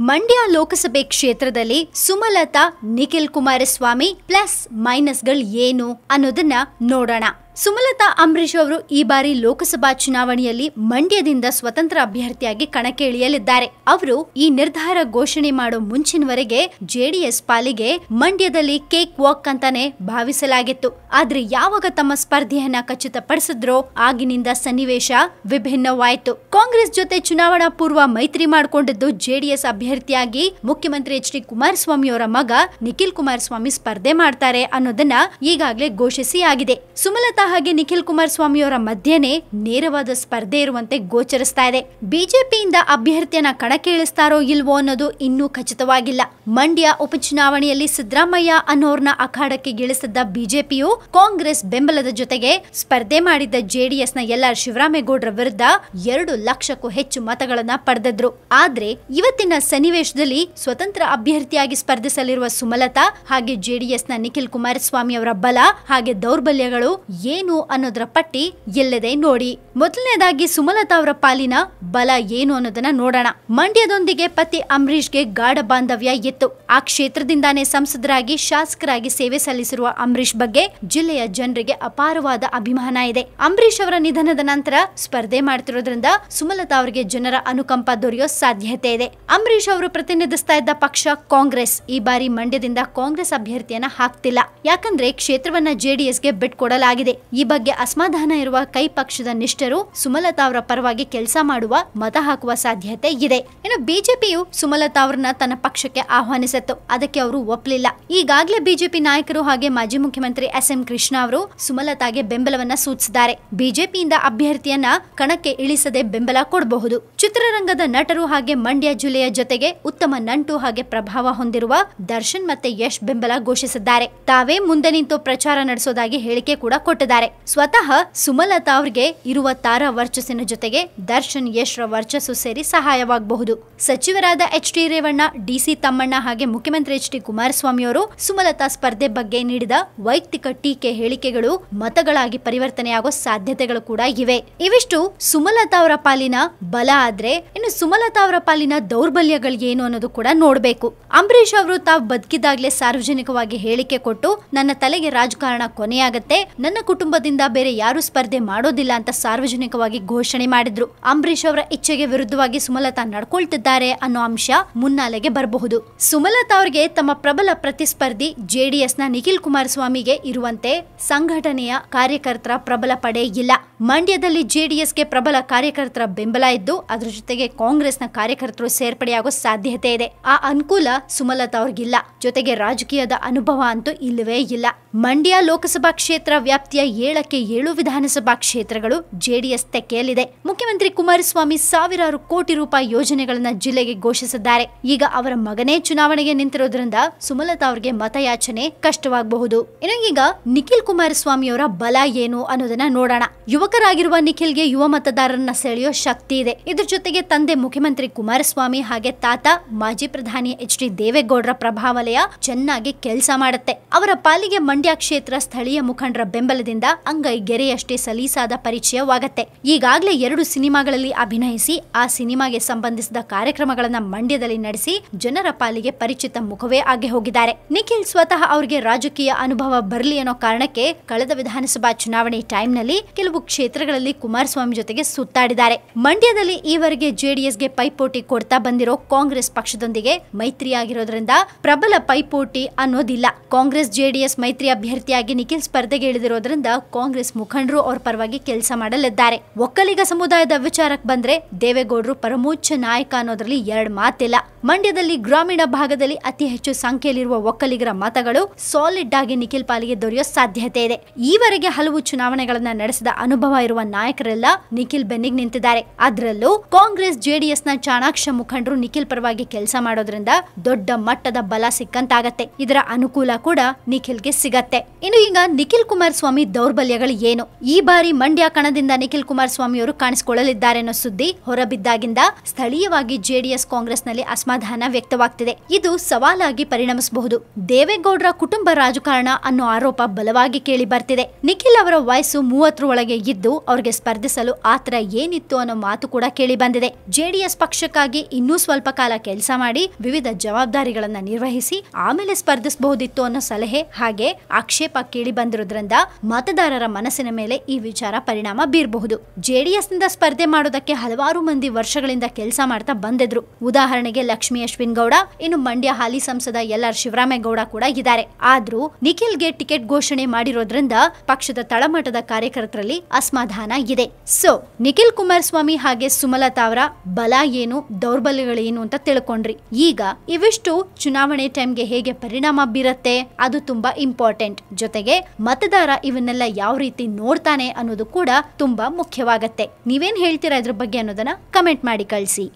ಮಂಡ್ಯ ಲೋಕಸಭೆ ಕ್ಷೇತ್ರದಲ್ಲಿ ಸುಮಲತಾ ನಿಖಿಲ್ ಕುಮಾರಸ್ವಾಮಿ ಪ್ಲಸ್ ಮೈನಸ್ಗಳು ಏನು ಅನ್ನೋದನ್ನ ನೋಡೋಣ. ಸುಮಲತಾ ಅಂಬರೀಶ್ ಅವರು ಈ ಬಾರಿ ಲೋಕಸಭಾ ಚುನಾವಣೆಯಲ್ಲಿ ಮಂಡ್ಯದಿಂದ ಸ್ವತಂತ್ರ ಅಭ್ಯರ್ಥಿಯಾಗಿ ಕಣಕ್ಕೆ ಇಳಿಯಲಿದ್ದಾರೆ ಅವರು ಈ ನಿರ್ಧಾರ ಘೋಷಣೆ ಮಾಡೋ ಮುಂಚಿನವರೆಗೆ ಜೆಡಿಎಸ್ ಪಾಲಿಗೆ ಮಂಡ್ಯದಲ್ಲಿ ಕೇಕ್ ವಾಕ್ ಅಂತಾನೆ ಭಾವಿಸಲಾಗಿತ್ತು. ಆದ್ರೆ ಯಾವಾಗ ತಮ್ಮ ಸ್ಪರ್ಧೆಯನ್ನ ಖಚಿತಪಡಿಸಿದ್ರೋ ಆಗಿನಿಂದ ಸನ್ನಿವೇಶ ವಿಭಿನ್ನವಾಯಿತು. ಕಾಂಗ್ರೆಸ್ ಜೊತೆ ಚುನಾವಣಾ ಪೂರ್ವ ಮೈತ್ರಿ ಮಾಡಿಕೊಂಡಿದ್ದು ಜೆಡಿಎಸ್ ಅಭ್ಯರ್ಥಿಯಾಗಿ ಮುಖ್ಯಮಂತ್ರಿ ಎಚ್ ಡಿ ಕುಮಾರಸ್ವಾಮಿ ಅವರ ಮಗ ನಿಖಿಲ್ ಕುಮಾರಸ್ವಾಮಿ ಸ್ಪರ್ಧೆ ಮಾಡ್ತಾರೆ ಅನ್ನೋದನ್ನ ಈಗಾಗಲೇ ಘೋಷಿಸಿ ಆಗಿದೆ ಸುಮಲತಾ ಹಾಗೆ ನಿಖಿಲ್ ಕುಮಾರ್ ಅವರ ಮಧ್ಯೆನೇ ನೇರವಾದ ಸ್ಪರ್ಧೆ ಇರುವಂತೆ ಗೋಚರಿಸ್ತಾ ಇದೆ. ಬಿಜೆಪಿಯಿಂದ ಅಭ್ಯರ್ಥಿಯನ್ನ ಕಣಕ್ಕೆ ಇಳಿಸ್ತಾರೋ ಇಲ್ವೋ ಅನ್ನೋದು ಇನ್ನೂ ಖಚಿತವಾಗಿಲ್ಲ. ಮಂಡ್ಯ ಉಪಚುನಾವಣೆಯಲ್ಲಿ ಸಿದ್ದರಾಮಯ್ಯ ಅನ್ನೋರ್ನ ಅಖಾಡಕ್ಕೆ ಗಿಳಿಸಿದ್ದ ಬಿಜೆಪಿಯು ಕಾಂಗ್ರೆಸ್ ಬೆಂಬಲದ ಜೊತೆಗೆ ಸ್ಪರ್ಧೆ ಮಾಡಿದ್ದ ಜೆಡಿಎಸ್ನ ಎಲ್ಲ ಶಿವರಾಮೇಗೌಡರ ವಿರುದ್ಧ ಎರಡು ಲಕ್ಷಕ್ಕೂ ಹೆಚ್ಚು ಮತಗಳನ್ನ ಪಡೆದಿದ್ರು. ಆದ್ರೆ ಇವತ್ತಿನ ಸನ್ನಿವೇಶದಲ್ಲಿ ಸ್ವತಂತ್ರ ಅಭ್ಯರ್ಥಿಯಾಗಿ ಸ್ಪರ್ಧಿಸಲಿರುವ ಸುಮಲತಾ ಹಾಗೆ ಜೆಡಿಎಸ್ನ ನಿಖಿಲ್ ಕುಮಾರಸ್ವಾಮಿ ಅವರ ಬಲ ಹಾಗೆ ದೌರ್ಬಲ್ಯಗಳು ಏನು ಅನ್ನೋದರ ಪಟ್ಟಿ ಎಲ್ಲದೆ ನೋಡಿ. ಮೊದಲನೇದಾಗಿ ಸುಮಲತಾ ಅವರ ಪಾಲಿನ ಬಲ ಏನು ಅನ್ನೋದನ್ನ ನೋಡೋಣ. ಮಂಡ್ಯದೊಂದಿಗೆ ಪತಿ ಅಂಬರೀಷ್ಗೆ ಗಾಢ ಬಾಂಧವ್ಯ ಇತ್ತು. ಆ ಕ್ಷೇತ್ರದಿಂದಾನೇ ಸಂಸದರಾಗಿ, ಶಾಸಕರಾಗಿ ಸೇವೆ ಸಲ್ಲಿಸಿರುವ ಅಂಬರೀಷ್ ಬಗ್ಗೆ ಜಿಲ್ಲೆಯ ಜನರಿಗೆ ಅಪಾರವಾದ ಅಭಿಮಾನ ಇದೆ. ಅಂಬರೀಷ್ ಅವರ ನಿಧನದ ನಂತರ ಸ್ಪರ್ಧೆ ಮಾಡ್ತಿರೋದ್ರಿಂದ ಸುಮಲತಾ ಅವರಿಗೆ ಜನರ ಅನುಕಂಪ ದೊರೆಯೋ ಸಾಧ್ಯತೆ ಇದೆ. ಅಂಬರೀಷ್ ಅವರು ಪ್ರತಿನಿಧಿಸ್ತಾ ಇದ್ದ ಪಕ್ಷ ಕಾಂಗ್ರೆಸ್. ಈ ಬಾರಿ ಮಂಡ್ಯದಿಂದ ಕಾಂಗ್ರೆಸ್ ಅಭ್ಯರ್ಥಿಯನ್ನ ಹಾಕ್ತಿಲ್ಲ. ಯಾಕಂದ್ರೆ ಕ್ಷೇತ್ರವನ್ನ ಜೆಡಿಎಸ್ಗೆ ಬಿಟ್ಕೊಡಲಾಗಿದೆ. ಈ ಬಗ್ಗೆ ಅಸಮಾಧಾನ ಇರುವ ಕೈ ಪಕ್ಷದ ನಿಷ್ಠರು ಸುಮಲತಾ ಅವರ ಪರವಾಗಿ ಕೆಲಸ ಮಾಡುವ ಮತ ಹಾಕುವ ಸಾಧ್ಯತೆ ಇದೆ. ಇನ್ನು ಬಿಜೆಪಿಯು ಸುಮಲತಾ ಅವರನ್ನ ತನ್ನ ಪಕ್ಷಕ್ಕೆ ಆಹ್ವಾನಿಸಿತ್ತು. ಅದಕ್ಕೆ ಅವರು ಒಪ್ಪಲಿಲ್ಲ. ಈಗಾಗಲೇ ಬಿಜೆಪಿ ನಾಯಕರು ಹಾಗೆ ಮಾಜಿ ಮುಖ್ಯಮಂತ್ರಿ ಎಸ್ ಎಂ ಕೃಷ್ಣ ಅವರು ಸುಮಲತಾಗೆ ಬೆಂಬಲವನ್ನ ಸೂಚಿಸಿದ್ದಾರೆ. ಬಿಜೆಪಿಯಿಂದ ಅಭ್ಯರ್ಥಿಯನ್ನ ಕಣಕ್ಕೆ ಇಳಿಸದೆ ಬೆಂಬಲ ಕೊಡಬಹುದು. ಚಿತ್ರರಂಗದ ನಟರು ಹಾಗೆ ಮಂಡ್ಯ ಜಿಲ್ಲೆಯ ಜೊತೆಗೆ ಉತ್ತಮ ನಂಟು ಹಾಗೆ ಪ್ರಭಾವ ಹೊಂದಿರುವ ದರ್ಶನ್ ಮತ್ತೆ ಯಶ್ ಬೆಂಬಲ ಘೋಷಿಸಿದ್ದಾರೆ. ತಾವೇ ಮುಂದೆ ನಿಂತು ಪ್ರಚಾರ ನಡೆಸೋದಾಗಿ ಹೇಳಿಕೆ ಕೂಡ ಕೊಟ್ಟಿದ್ದಾರೆ. ಸ್ವತಃ ಸುಮಲತಾ ಅವರಿಗೆ ಇರುವ ತಾರಾ ವರ್ಚಸ್ಸಿನ ಜೊತೆಗೆ ದರ್ಶನ್, ಯಶ್ರ ವರ್ಚಸ್ಸು ಸೇರಿ ಸಹಾಯವಾಗಬಹುದು. ಸಚಿವರಾದ H D Revanna DC Thammanna ಹಾಗೆ ಮುಖ್ಯಮಂತ್ರಿ ಎಚ್ ಡಿ ಕುಮಾರಸ್ವಾಮಿ ಅವರು ಸುಮಲತಾ ಸ್ಪರ್ಧೆ ಬಗ್ಗೆ ನೀಡಿದ ವೈಯಕ್ತಿಕ ಟೀಕೆ ಹೇಳಿಕೆಗಳು ಮತಗಳಾಗಿ ಪರಿವರ್ತನೆಯಾಗೋ ಸಾಧ್ಯತೆಗಳು ಕೂಡ ಇವೆ. ಇವಿಷ್ಟು ಸುಮಲತಾ ಅವರ ಪಾಲಿನ ಬಲ ಆದ್ರೆ ಇನ್ನು ಸುಮಲತಾ ಅವರ ಪಾಲಿನ ದೌರ್ಬಲ್ಯಗಳು ಏನು ಅನ್ನೋದು ಕೂಡ ನೋಡಬೇಕು. ಅಂಬರೀಷ್ ಅವರು ತಾವು ಬದುಕಿದಾಗ್ಲೇ ಸಾರ್ವಜನಿಕವಾಗಿ ಹೇಳಿಕೆ ಕೊಟ್ಟು ನನ್ನ ತಲೆಗೆ ರಾಜಕಾರಣ ಕೊನೆಯಾಗತ್ತೆ, ನನ್ನ ಕುಟುಂಬದಿಂದ ಬೇರೆ ಯಾರು ಸ್ಪರ್ಧೆ ಮಾಡೋದಿಲ್ಲ ಅಂತ ಸಾರ್ವಜನಿಕವಾಗಿ ಘೋಷಣೆ ಮಾಡಿದ್ರು. ಅಂಬರೀಷ್ ಅವರ ಇಚ್ಛೆಗೆ ವಿರುದ್ಧವಾಗಿ ಸುಮಲತಾ ನಡ್ಕೊಳ್ತಿದ್ದಾರೆ ಅನ್ನೋ ಅಂಶ ಮುನ್ನಾಲೆಗೆ ಬರಬಹುದು. ಸುಮಲತಾ ಅವರಿಗೆ ತಮ್ಮ ಪ್ರಬಲ ಪ್ರತಿಸ್ಪರ್ಧಿ ಜೆಡಿಎಸ್ನ ನಿಖಿಲ್ ಕುಮಾರಸ್ವಾಮಿಗೆ ಇರುವಂತೆ ಸಂಘಟನೆಯ ಕಾರ್ಯಕರ್ತರ ಪ್ರಬಲ ಪಡೆ ಇಲ್ಲ. ಮಂಡ್ಯದಲ್ಲಿ ಜೆಡಿಎಸ್ಗೆ ಪ್ರಬಲ ಕಾರ್ಯಕರ್ತರ ಬೆಂಬಲ ಇದ್ದು, ಅದರ ಜೊತೆಗೆ ಕಾಂಗ್ರೆಸ್ನ ಕಾರ್ಯಕರ್ತರು ಸೇರ್ಪಡೆಯಾಗೋ ಸಾಧ್ಯತೆ ಇದೆ. ಆ ಅನುಕೂಲ ಸುಮಲತಾ ಅವ್ರಿಗಿಲ್ಲ. ಜೊತೆಗೆ ರಾಜಕೀಯದ ಅನುಭವ ಅಂತೂ ಇಲ್ಲವೇ ಇಲ್ಲ. ಮಂಡ್ಯ ಲೋಕಸಭಾ ಕ್ಷೇತ್ರ ವ್ಯಾಪ್ತಿಯ ಏಳಕ್ಕೆ ಏಳು ವಿಧಾನಸಭಾ ಕ್ಷೇತ್ರಗಳು ಜೆಡಿಎಸ್ ತೆಕ್ಕೆಯಲ್ಲಿದೆ. ಮುಖ್ಯಮಂತ್ರಿ ಕುಮಾರಸ್ವಾಮಿ ಸಾವಿರಾರು ಕೋಟಿ ರೂಪಾಯಿ ಯೋಜನೆಗಳನ್ನ ಜಿಲ್ಲೆಗೆ ಘೋಷಿಸಿದ್ದಾರೆ. ಈಗ ಅವರ ಮಗನೇ ಚುನಾವಣೆಗೆ ನಿಂತಿರೋದ್ರಿಂದ ಸುಮಲತಾ ಅವರಿಗೆ ಮತಯಾಚನೆ ಕಷ್ಟವಾಗಬಹುದು. ಇನ್ನು ಈಗ ನಿಖಿಲ್ ಕುಮಾರಸ್ವಾಮಿ ಅವರ ಬಲ ಏನು ಅನ್ನೋದನ್ನ ನೋಡೋಣ. ಯುವಕರಾಗಿರುವ ನಿಖಿಲ್ಗೆ ಯುವ ಮತದಾರರನ್ನ ಸೆಳೆಯೋ ಶಕ್ತಿ ಇದೆ. ಇದ್ರ ಜೊತೆಗೆ ತಂದೆ ಮುಖ್ಯಮಂತ್ರಿ ಕುಮಾರಸ್ವಾಮಿ ಹಾಗೆ ತಾತ, ಮಾಜಿ ಪ್ರಧಾನಿ ಎಚ್ ಡಿ ದೇವೇಗೌಡರ ಪ್ರಭಾವಲಯ ಚೆನ್ನಾಗಿ ಕೆಲಸ ಮಾಡುತ್ತೆ. ಅವರ ಪಾಲಿಗೆ ಮಂಡ್ಯ ಕ್ಷೇತ್ರ ಸ್ಥಳೀಯ ಮುಖಂಡರ ಬೆಂಬಲದಿಂದ ಅಂಗೈ ಗೆರೆಯಷ್ಟೇ ಸಲೀಸಾದ ಪರಿಚಯವಾಗತ್ತೆ. ಈಗಾಗಲೇ ಎರಡು ಸಿನಿಮಾಗಳಲ್ಲಿ ಅಭಿನಯಿಸಿ, ಆ ಸಿನಿಮಾಗೆ ಸಂಬಂಧಿಸಿದ ಕಾರ್ಯಕ್ರಮಗಳನ್ನ ಮಂಡ್ಯದಲ್ಲಿ ನಡೆಸಿ ಜನರ ಪಾಲಿಗೆ ಪರಿಚಿತ ಮುಖವೇ ಆಗಿ ಹೋಗಿದ್ದಾರೆ. ನಿಖಿಲ್ ಸ್ವತಃ ಅವರಿಗೆ ರಾಜಕೀಯ ಅನುಭವ ಬರಲಿ ಅನ್ನೋ ಕಾರಣಕ್ಕೆ ಕಳೆದ ವಿಧಾನಸಭಾ ಚುನಾವಣೆ ಟೈಮ್ನಲ್ಲಿ ಕೆಲವು ಕ್ಷೇತ್ರಗಳಲ್ಲಿ ಕುಮಾರಸ್ವಾಮಿ ಜೊತೆಗೆ ಸುತ್ತಾಡಿದ್ದಾರೆ. ಮಂಡ್ಯದಲ್ಲಿ ಈವರೆಗೆ ಜೆಡಿಎಸ್ಗೆ ಪೈಪೋಟಿ ಕೊಡ್ತಾ ಬಂದಿರೋ ಕಾಂಗ್ರೆಸ್ ಪಕ್ಷದೊಂದಿಗೆ ಮೈತ್ರಿಯಾಗಿರೋದ್ರಿಂದ ಪ್ರಬಲ ಪೈಪೋಟಿ ಅನ್ನೋದಿಲ್ಲ. ಕಾಂಗ್ರೆಸ್ ಜೆಡಿಎಸ್ ಮೈತ್ರಿ ಅಭ್ಯರ್ಥಿಯಾಗಿ ನಿಖಿಲ್ ಸ್ಪರ್ಧೆಗೆ ಇಳಿದಿರೋದ್ರಿಂದ ಕಾಂಗ್ರೆಸ್ ಮುಖಂಡರು ಅವ್ರ ಪರವಾಗಿ ಕೆಲಸ ಮಾಡಲಿದ್ದಾರೆ. ಒಕ್ಕಲಿಗ ಸಮುದಾಯದ ವಿಚಾರಕ್ಕೆ ಬಂದ್ರೆ ದೇವೇಗೌಡರು ಪರಮೋಚ್ಚ ನಾಯಕ ಅನ್ನೋದ್ರಲ್ಲಿ ಎರಡ್ ಮಾತಿಲ್ಲ. ಮಂಡ್ಯದಲ್ಲಿ ಗ್ರಾಮೀಣ ಭಾಗದಲ್ಲಿ ಅತಿ ಹೆಚ್ಚು ಸಂಖ್ಯೆಯಲ್ಲಿರುವ ಒಕ್ಕಲಿಗರ ಮತಗಳು ಸಾಲಿಡ್ ಆಗಿ ನಿಖಿಲ್ ಪಾಲಿಗೆ ದೊರೆಯೋ ಸಾಧ್ಯತೆ ಇದೆ. ಈವರೆಗೆ ಹಲವು ಚುನಾವಣೆಗಳನ್ನ ನಡೆಸಿದ ಅನುಭವ ಇರುವ ನಾಯಕರೆಲ್ಲ ನಿಖಿಲ್ ಬೆನ್ನಿಗೆ ನಿಂತಿದ್ದಾರೆ. ಅದರಲ್ಲೂ ಕಾಂಗ್ರೆಸ್ ಜೆಡಿಎಸ್ನ ಚಾಣಾಕ್ಷ ಮುಖಂಡರು ನಿಖಿಲ್ ಪರವಾಗಿ ಕೆಲಸ ಮಾಡೋದ್ರಿಂದ ದೊಡ್ಡ ಮಟ್ಟದ ಬಲ ಸಿಕ್ಕಂತಾಗತ್ತೆ. ಇದರ ಅನುಕೂಲ ಕೂಡ ನಿಖಿಲ್ಗೆ ಸಿಗ ಸಿಗತ್ತೆ. ಇನ್ನು ಈಗ ನಿಖಿಲ್ ಕುಮಾರಸ್ವಾಮಿ ದೌರ್ಬಲ್ಯಗಳು ಏನು? ಈ ಬಾರಿ ಮಂಡ್ಯ ಕಣದಿಂದ ನಿಖಿಲ್ ಕುಮಾರಸ್ವಾಮಿ ಅವರು ಕಾಣಿಸಿಕೊಳ್ಳಲಿದ್ದಾರೆ ಅನ್ನೋ ಸುದ್ದಿ ಹೊರಬಿದ್ದಾಗಿಂದ ಸ್ಥಳೀಯವಾಗಿ ಜೆಡಿಎಸ್ ಕಾಂಗ್ರೆಸ್ನಲ್ಲಿ ಅಸಮಾಧಾನ ವ್ಯಕ್ತವಾಗ್ತಿದೆ. ಇದು ಸವಾಲಾಗಿ ಪರಿಣಮಿಸಬಹುದು. ದೇವೇಗೌಡರ ಕುಟುಂಬ ರಾಜಕಾರಣ ಅನ್ನೋ ಆರೋಪ ಬಲವಾಗಿ ಕೇಳಿ ಬರ್ತಿದೆ. ನಿಖಿಲ್ ಅವರ ವಯಸ್ಸು ಮೂವತ್ತರ ಒಳಗೆ ಇದ್ದು ಅವ್ರಿಗೆ ಸ್ಪರ್ಧಿಸಲು ಆತರ ಏನಿತ್ತು ಅನ್ನೋ ಮಾತು ಕೂಡ ಕೇಳಿ ಬಂದಿದೆ. ಜೆಡಿಎಸ್ ಪಕ್ಷಕ್ಕಾಗಿ ಇನ್ನೂ ಸ್ವಲ್ಪ ಕಾಲ ಕೆಲಸ ಮಾಡಿ ವಿವಿಧ ಜವಾಬ್ದಾರಿಗಳನ್ನ ನಿರ್ವಹಿಸಿ ಆಮೇಲೆ ಸ್ಪರ್ಧಿಸಬಹುದಿತ್ತು ಅನ್ನೋ ಸಲಹೆ ಹಾಗೆ ಆಕ್ಷೇಪ ಕೇಳಿ ಬಂದಿರೋದ್ರಿಂದ ಮತದಾರರ ಮನಸ್ಸಿನ ಮೇಲೆ ಈ ವಿಚಾರ ಪರಿಣಾಮ ಬೀರಬಹುದು. ಜೆಡಿಎಸ್ನಿಂದ ಸ್ಪರ್ಧೆ ಮಾಡೋದಕ್ಕೆ ಹಲವಾರು ಮಂದಿ ವರ್ಷಗಳಿಂದ ಕೆಲಸ ಮಾಡ್ತಾ ಬಂದಿದ್ರು. ಉದಾಹರಣೆಗೆ ಲಕ್ಷ್ಮೀ ಅಶ್ವಿನ್ ಗೌಡ, ಇನ್ನು ಮಂಡ್ಯ ಹಾಲಿ ಸಂಸದ ಎಲ್ ಆರ್ ಶಿವರಾಮೇಗೌಡ ಕೂಡ ಇದ್ದಾರೆ. ಆದ್ರೂ ನಿಖಿಲ್ಗೆ ಟಿಕೆಟ್ ಘೋಷಣೆ ಮಾಡಿರೋದ್ರಿಂದ ಪಕ್ಷದ ತಳಮಟ್ಟದ ಕಾರ್ಯಕರ್ತರಲ್ಲಿ ಅಸಮಾಧಾನ ಇದೆ. ಸೊ ನಿಖಿಲ್ ಕುಮಾರಸ್ವಾಮಿ ಹಾಗೆ ಸುಮಲತಾ ಅವರ ಬಲ ಏನು ದೌರ್ಬಲ್ಯಗಳೇನು ಅಂತ ತಿಳ್ಕೊಂಡ್ರಿ. ಈಗ ಇವಿಷ್ಟು ಚುನಾವಣೆ ಟೈಮ್ಗೆ ಹೇಗೆ ಪರಿಣಾಮ ಬೀರತ್ತೆ, ಅದು ತುಂಬಾ ಇಂಪಾರ್ಟೆಂಟ್ ಜೊತೆಗೆ ಮತದಾರ ಇವನ್ನೆಲ್ಲ ಯಾವ ರೀತಿ ನೋಡ್ತಾನೆ ಅನ್ನೋದು ಕೂಡ ತುಂಬಾ ಮುಖ್ಯವಾಗತ್ತೆ. ನೀವೇನ್ ಹೇಳ್ತೀರಾ ಇದ್ರ ಬಗ್ಗೆ ಅನ್ನೋದನ್ನ ಕಮೆಂಟ್ ಮಾಡಿ ಕಳಿಸಿ.